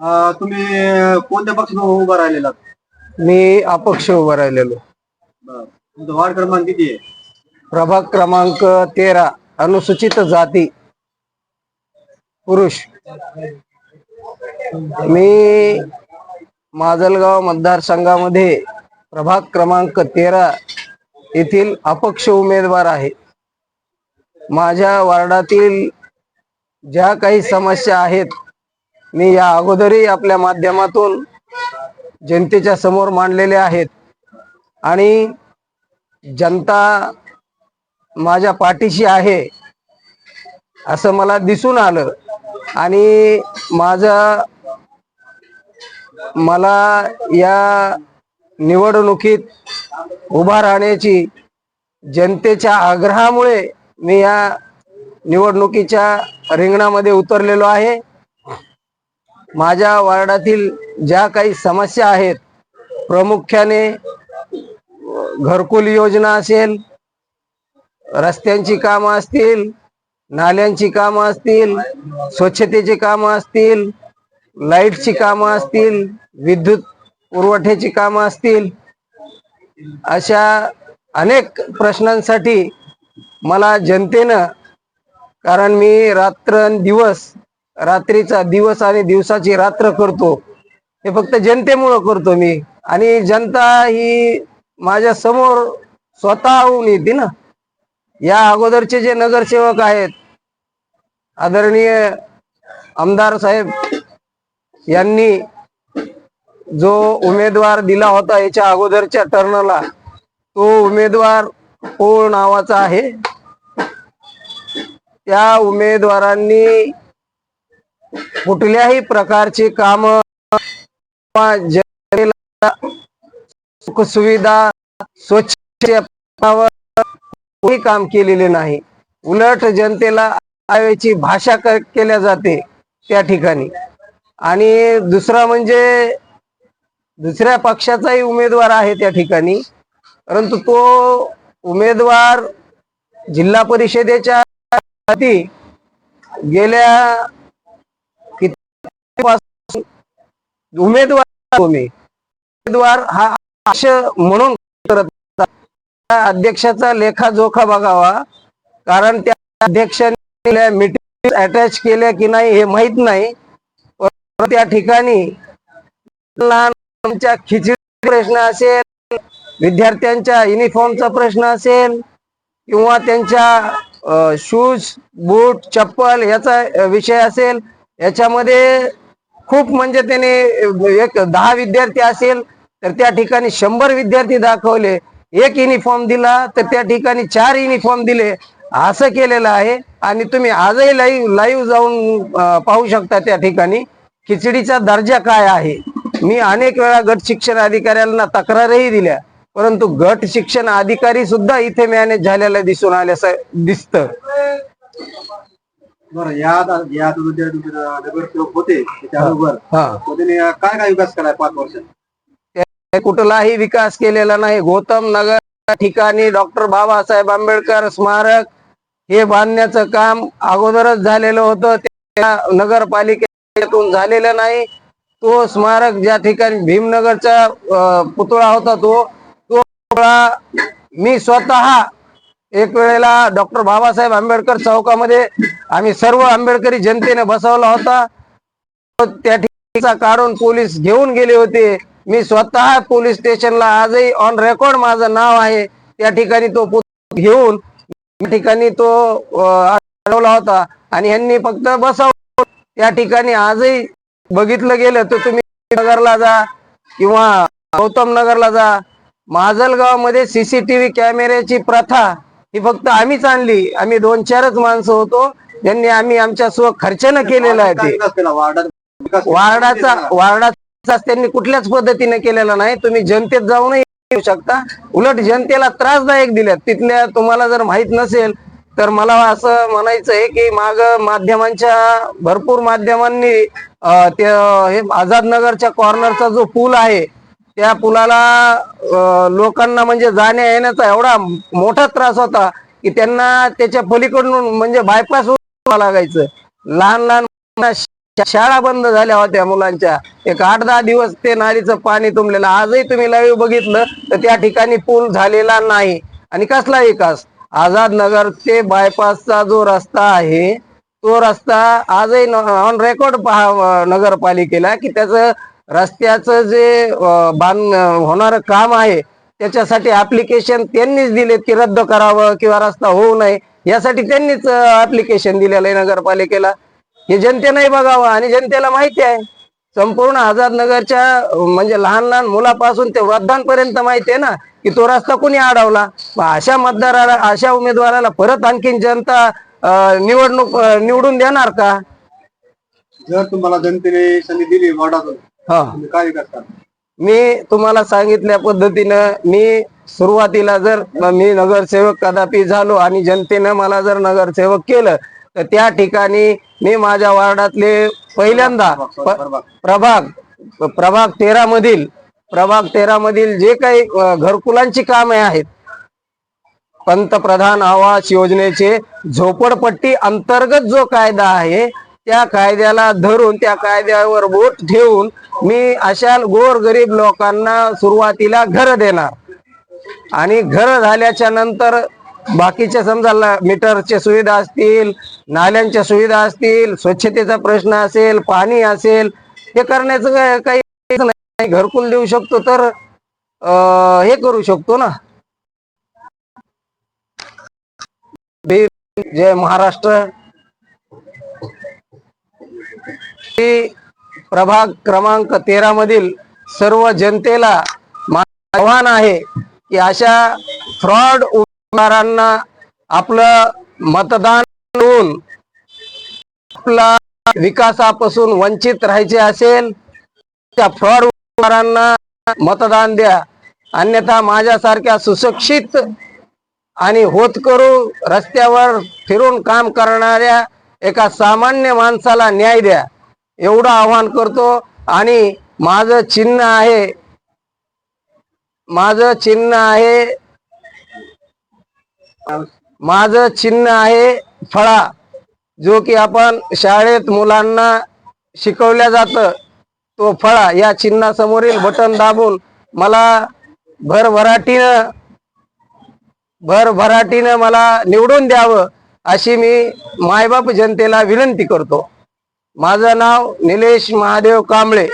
अं, तुम्ही कोणत्या पक्षात उभा राहिलेला? मी अपक्ष उभं राहिलेलो. बरं. तुमचा वार्ड क्रमांक किती आहे? प्रभाग क्रमांक तेरा अनुसूचित जाती पुरुष. मी माजलगाव मतदारसंघामध्ये प्रभाग क्रमांक तेरा येथील अपक्ष उमेदवार आहे. माझ्या वार्डातील ज्या काही समस्या आहेत मी या अगोदरही आपल्या माध्यमातून जनतेच्या समोर मांडलेले आहेत. आणि जनता माझ्या पाठीशी आहे असं मला दिसून आलं. आणि माझं मला या निवडणुकीत उभा राहण्याची जनतेच्या आग्रहामुळे मी या निवडणुकीच्या रिंगणामध्ये उतरलेलो आहे. माझ्या वार्डातील ज्या काही समस्या आहेत प्रामुख्याने घरकुल योजना असेल रस्त्यांची कामं असतील नाल्यांची कामं असतील स्वच्छतेची कामं असतील लाईटची कामं असतील विद्युत पुरवठ्याची कामं असतील अशा अनेक प्रश्नांसाठी मला जनतेनं कारण मी रात्र दिवस रात्रीचा दिवस आणि दिवसाची रात्र करतो. हे फक्त जनतेमुळं करतो मी. आणि जनता ही माझ्यासमोर स्वतःहून येते ना. या अगोदरचे जे नगरसेवक आहेत आदरणीय आमदार साहेब यांनी जो उमेदवार दिला होता याच्या अगोदरच्या टर्नला तो उमेदवार पोळ नावाचा आहे. त्या उमेदवारांनी कुठल्याही प्रकारचे काम जनतेला सुविधा स्वच्छ कोणी काम केलेले नाही. उलट जनतेला आवेची भाषा केल्या जाते त्या ठिकाणी. आणि दुसरा म्हणजे दुसऱ्या पक्षाचाही उमेदवार आहे त्या ठिकाणी. परंतु तो उमेदवार जिल्हा परिषदेच्या गेल्या उमेदवार उमेदवार हा म्हणून करत अध्यक्षाचा लेखाजोखा बघावा. कारण त्या अध्यक्षाने मीटिंग अटॅच केल्या की नाही हे माहीत नाही. त्या ठिकाणी लहान खिचडी प्रश्न असेल विद्यार्थ्यांच्या युनिफॉर्मचा प्रश्न असेल किंवा त्यांच्या शूज बूट चप्पल याचा विषय असेल याच्यामध्ये खूप म्हणजे त्याने एक दहा विद्यार्थी असेल तर त्या ठिकाणी शंभर विद्यार्थी दाखवले. एक युनिफॉर्म दिला तर त्या ठिकाणी चार युनिफॉर्म दिले. असं केलेलं आहे. आणि तुम्ही आजही लाईव्ह लाईव्ह जाऊन पाहू शकता त्या ठिकाणी खिचडीचा दर्जा काय आहे. मी अनेक वेळा गट शिक्षण अधिकाऱ्यांना तक्रारही दिल्या परंतु गट शिक्षण अधिकारी सुद्धा इथे मॅनेज झालेला दिसून आल्यास दिसतं. बरं या या नगरसेवक होते काय काय विकास केलाय पाच वर्षात? ते कुठलाही विकास केलेला नाही. गौतम नगर ठिकाणी डॉक्टर बाबासाहेब आंबेडकर स्मारक हे बांधण्याचं काम अगोदरच झालेलं होतं. त्या नगरपालिकेतून झालेलं नाही. तो स्मारक ज्या ठिकाणी भीमनगरचा पुतळा होता तो तो पुतळा मी स्वतः एक वेळेला डॉक्टर बाबासाहेब आंबेडकर चौकामध्ये आम्ही सर्व आंबेडकरी जनतेने बसवला होता. त्या ठिकाणचा काढून पोलीस घेऊन गेले होते. मी स्वतः पोलीस स्टेशनला आजही ऑन रेकॉर्ड माझं नाव आहे. त्या ठिकाणी तो घेऊन ठिकाणी तो अडवला होता. आणि यांनी फक्त बसवलं. त्या ठिकाणी आजही बघितलं गेलं तर तुम्ही नगरला जा किंवा गौतम नगरला जा. माजलगावमध्ये सीसीटीव्ही कॅमेऱ्याची प्रथा ही फक्त आम्हीच आणली. आम्ही दोन चारच माणसं होतो. त्यांनी आम्ही आमच्या स्व खर्चानं केलेलं आहे ते? वार्डाचा वार्डाचा त्यांनी कुठल्याच पद्धतीने केलेला नाही. तुम्ही जनतेत जाऊनही येऊ शकता. उलट जनतेला त्रासदायक दिल्यात. तिथल्या तुम्हाला जर माहीत नसेल तर मला असं म्हणायचं आहे की माग माध्यमांच्या भरपूर माध्यमांनी ते हे आझाद नगरच्या कॉर्नरचा जो पूल आहे त्या पुलाला लोकांना म्हणजे जाण्या येण्याचा एवढा मोठा त्रास होता की त्यांना त्याच्या पलीकडून म्हणजे बायपास लागायचं. लहान लहान शाळा बंद झाल्या होत्या मुलांच्या. एक आठ दहा दिवस ते नालीचं पाणी तुंबलेलं. आजही तुम्ही लाईव्ह बघितलं तर त्या ठिकाणी पूल झालेला नाही. आणि कसला विकास आझाद नगर ते बायपासचा जो रस्ता आहे तो रस्ता आजही ऑन रेकॉर्ड पहा नगरपालिकेला की त्याचं रस्त्याचं जे बांध होणारं काम आहे त्याच्यासाठी ऍप्लिकेशन त्यांनीच दिलेत की रद्द करावं किंवा रस्ता होऊ नये यासाठी त्यांनीच ऍप्लिकेशन दिलेलं आहे नगरपालिकेला. हे जनतेनंही बघावं आणि जनतेला माहिती आहे संपूर्ण आझाद नगरच्या म्हणजे लहान लहान मुलापासून ते वृद्धांपर्यंत माहिती आहे ना की तो रस्ता कोणी अडवला? अशा मतदाराला अशा उमेदवाराला परत आणखीन जनता निवडणूक निवडून देणार का? जर तुम्हाला जनतेने संधी दिली वार्डातून हा. तुम्ही काय करता? मी तुम्हाला सांगितल्या पद्धतीनं मी सुरुवातीला जर मी नगरसेवक कदापि झालो आणि जनतेनं मला जर नगरसेवक केलं तर त्या ठिकाणी मी माझ्या वार्डातले पहिल्यांदा प्रभाग प्रभाग तेरा मधील प्रभाग तेरा मधील जे काही घरकुलांची कामे आहेत. पंतप्रधान आवास योजनेचे झोपडपट्टी अंतर्गत जो कायदा आहे त्या कायद्याला धरून त्या कायद्यावर बोट ठेवून मी अशा गोरगरीब लोकांना सुरुवातीला घर देणार. आणि घर झाल्याच्यानंतर बाकीच्या समजा मीटरच्या सुविधा असतील नाल्यांच्या सुविधा असतील स्वच्छतेचा प्रश्न असेल पाणी असेल हे करण्याचं काय- काही नाही. घरकुल देऊ शकतो तर हे करू शकतो ना. जय महाराष्ट्र. प्रभाग क्रमांक तेरा मधील सर्व जनतेला आव्हान आहे की अशा फ्रॉड उमेदवारांना आपलं मतदान करून आपला विकासापासून वंचित राहायचे असेल त्या फ्रॉड उमेदवारांना मतदान द्या. अन्यथा माझ्यासारख्या सुशिक्षित आणि होतकरू रस्त्यावर फिरून काम करणाऱ्या एका सामान्य माणसाला न्याय द्या. एवढं आवाहन करतो. आणि माझं चिन्ह आहे. माझं चिन्ह आहे. माझं चिन्ह आहे फळा जो की आपण शाळेत मुलांना शिकवल्या जातं. तो फळा या चिन्हासमोरील बटन दाबून मला भरभराटीनं भरभराटीनं मला निवडून द्यावं अशी मी मायबाप जनतेला विनंती करतो. माझं नाव निलेश महादेव कांबळे.